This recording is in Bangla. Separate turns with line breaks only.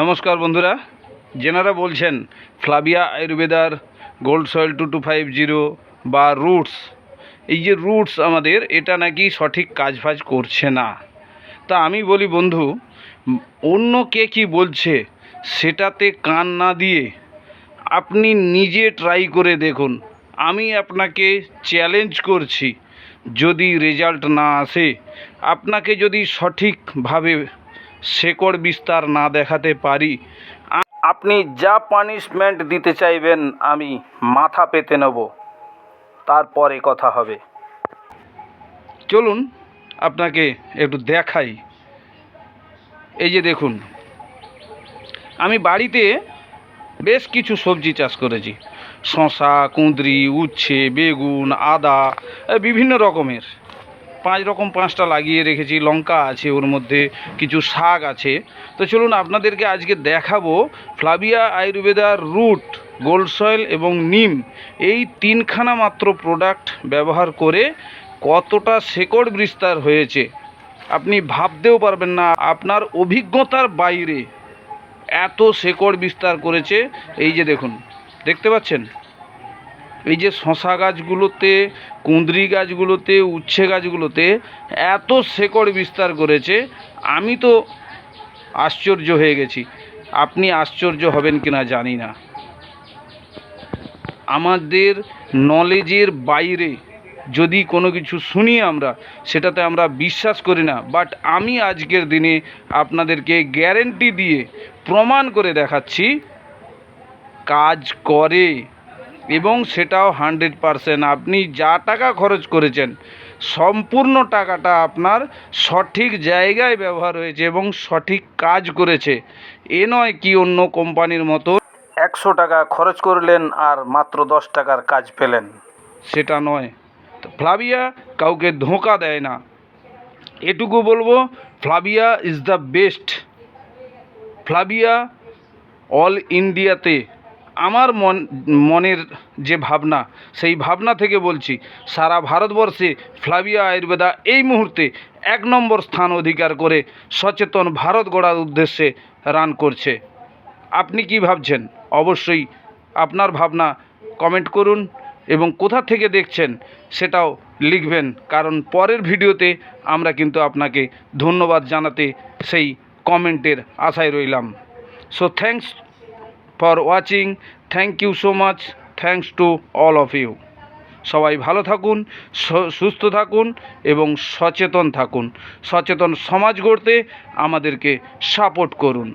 নমস্কার বন্ধুরা। যেনারা বলছেন Flavia আয়ুর্বেদার, gold soil two two five zero বা রুটস, এই যে রুটস আমাদের, এটা নাকি সঠিক কাজ ফাজ করছে না। তা আমি বলি বন্ধু, অন্য কে কি বলছে সেটাতে কান না দিয়ে আপনি নিজে ট্রাই করে দেখুন। আমি আপনাকে চ্যালেঞ্জ করছি, যদি রেজাল্ট না আসে, আপনাকে যদি সঠিকভাবে শেকড় বিস্তার না দেখাতে পারি। আপনি যা পানিশমেন্ট দিতে চাইবেন, আমি মাথা পেতে নেব। তারপরে কথা হবে। চলুন, আপনাকে একটু দেখাই। এই যে দেখুন, আমি বাড়িতে বেশ কিছু সবজি চাষ করেছি। শশা কুঁদরি, উচ্ছে, বেগুন, আদা বিভিন্ন রকমের। পাঁচ রকম পাঁচটা লাগিয়ে রেখেছি, লঙ্কা আছে ওর মধ্যে, কিছু শাক আছে। তো চলুন আপনাদেরকে আজকে দেখাবো ফ্লাভিয়া আয়ুর্বেদার রুট, গোল্ড সয়েল এবং নিম এই তিনখানা মাত্র প্রোডাক্ট ব্যবহার করে কতটা শেকড় বিস্তার হয়েছে। আপনি ভাবতেও পারবেন না আপনার অভিজ্ঞতার বাইরে এত শেকড় বিস্তার করেছে। এই যে দেখুন, দেখতে পাচ্ছেন? এই যে শশা গাছগুলোতে, কুঁদরি গাছগুলোতে, উচ্ছে গাছগুলোতে এত শেকড় বিস্তার করেছে, আমি তো আশ্চর্য হয়ে গেছি। আপনি আশ্চর্য হবেন কিনা জানি না। আমাদের নলেজের বাইরে যদি কোনো কিছু শুনি আমরা, সেটাতে আমরা বিশ্বাস করি না। বাট আমি আজকের দিনে আপনাদেরকে গ্যারেন্টি দিয়ে প্রমাণ করে দেখাচ্ছি, কাজ করে। এবং সেটাও হান্ড্রেড পারসেন্ট। আপনি যা টাকা খরচ করেছেন, সম্পূর্ণ টাকাটা আপনার সঠিক জায়গায় ব্যবহার হয়েছে এবং সঠিক কাজ করেছে। এ নয় কি অন্য কোম্পানির মতো একশো টাকা খরচ করলেন আর মাত্র দশ টাকার কাজ পেলেন। সেটা নয়। ফ্লাভিয়া কাউকে ধোঁকা দেয় না। এটুকু বলব, Flavia is the best. Flavia all ইন্ডিয়াতে আমার মন, মনের যে ভাবনা, সেই ভাবনা থেকে বলছি, সারা ভারতবর্ষে ফ্লাভিয়া আয়ুর্বেদা এই মুহূর্তে এক নম্বর স্থান অধিকার করে সচেতন ভারত গড়ার উদ্দেশ্যে রান করছে। আপনি কি ভাবছেন? অবশ্যই আপনার ভাবনা কমেন্ট করুন এবং কোথা থেকে দেখছেন সেটাও লিখবেন, কারণ পরের ভিডিওতে আমরা কিন্তু আপনাকে ধন্যবাদ জানাতে সেই কমেন্টের আশায় রইলাম। So thanks for watching thank you so much thanks to all of you সবাই ভালো থাকুন সুস্থ থাকুন এবং সচেতন থাকুন। সচেতন সমাজ গড়তে আমাদেরকে সাপোর্ট করুন।